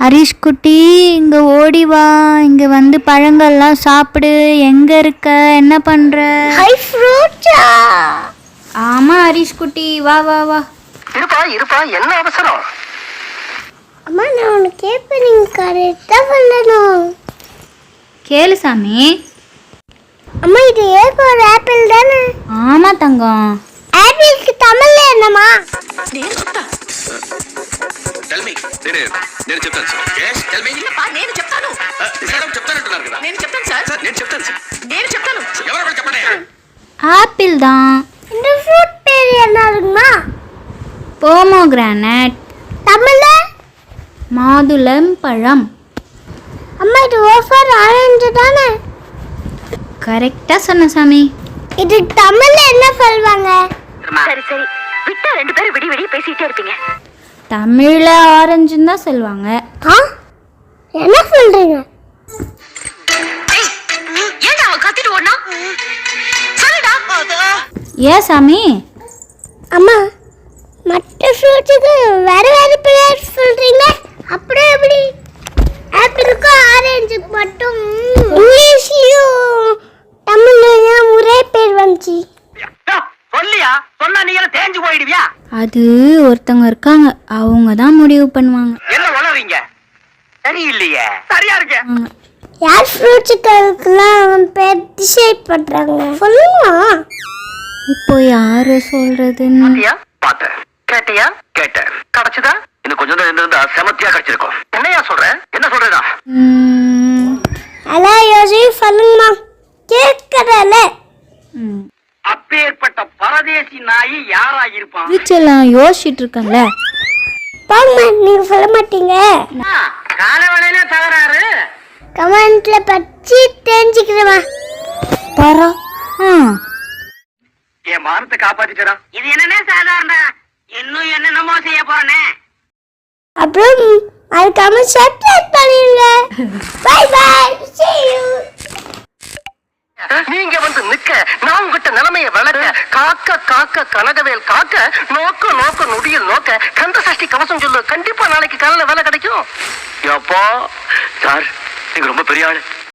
ஹரிஷ் குட்டி இங்கே ஓடி வா. இங்கே வந்து பழங்கள்லாம் சாப்பிடு. எங்கே இருக்க? என்ன பண்ணுற ஆமாம் ஹரிஷ் குட்டி. வா வா வா. இருப்பா இருப்பா. என்ன அவசரம்? அம்மா நான் உனக்கு கேட்பேன் நீங்கள் கரெக்டாக சொல்லணும் கேளு சாமி. அம்மா இது ஏக்கு ஒரு ஆப்பிள் தானே? ஆமாம் தங்கம். ஆப்பிளுக்கு தமிழ்ல என்னம்மா? టెల్ మీ నేను నేను చెప్తాను సార్ yes టెల్ మీ ఇల్లప్పా నేను చెప్తాను మేడం చెప్తానంటున్నారు కదా నేను చెప్తాను సార్ సార్ నేను చెప్తాను సార్ నేను చెప్తాను ఎవరో ఒకరు చెప్పండి ஆப்பிள் தான் இந்த ஃப்ரூட் பேர் என்ன இருக்குமா போமோகிரானட் தமிழ்ல மாதுளம் பழம் அம்மா இது ஓஃபர் ஆரஞ்சு தானே கரெக்டாக சொன்ன சாமி இதுக்கு தமிழ்ல என்ன சொல்வாங்க சரி சரி விட்டா ரெண்டு பேரும் விடி விடி பேசிட்டே இருப்பீங்க தமிழில் ஆரஞ்சுன்னு தான் சொல்லுவாங்க. ஆ? என்ன சொல்றீங்க? ஏன் சாமி? அம்மா மற்ற ஃப்ரூட்ஸுக்கு வேற அது ஒருத்தவங்க இருக்காங்க. அவங்க தான் முடிவு பண்ணுவாங்க. என்ன வளரீங்க சரியில்லையே. சரியா இருக்க. யார் ஃப்ரூட்ஸுக்கெல்லாம் பேர் டிசைட் பண்றாங்க? சொல்லுங்க இப்போ யாரு சொல்றதுன்னு? பாத்தியா? பார்த்தேன் கேட்டியா? கேட்டேன். கிடைச்சதா? இன்னும் கொஞ்சம் நேரம் இருந்திருந்தா செமத்தியா கிடைச்சிருக்கும். என்னையா சொல்ற? என்ன சொல்றதா ம், அதான் யோசி சொல்லுங்கம்மா. கேட்கறல. பரதேசி நாயி யாரா இருப்பான் ஃபியூச்சர்லாம் யோசிச்சுட்டு இருக்கேன்ல போங்கம்மா நீங்க சொல்ல மாட்டீங்க. கால வேலையில தகராறு? கமெண்ட்ல பச்சி தெரிஞ்சுக்கிறேம்மா. பரா ஆ. என் மானத்தை காப்பாத்திட்டா இது என்னன்னே சாதாரண இன்னும் என்னென்னமோ செய்ய போறனே அப்புறம் அதுக்காம சப்ஸ்கிரைப் பண்ணிடுங்க. Bye bye see you. நீங்க வந்து நிக்க நான் உங்ககிட்ட நிலைமைய விளக்க காக்க காக்க கனகவேல் காக்க நோக்க நோக்க நொடியில் நோக்க கந்த சஷ்டி கவசம் சொல்லு கண்டிப்பா நாளைக்கு காலையில வேலை கிடைக்கும். எப்போ சார் நீங்க ரொம்ப பெரிய ஆளு.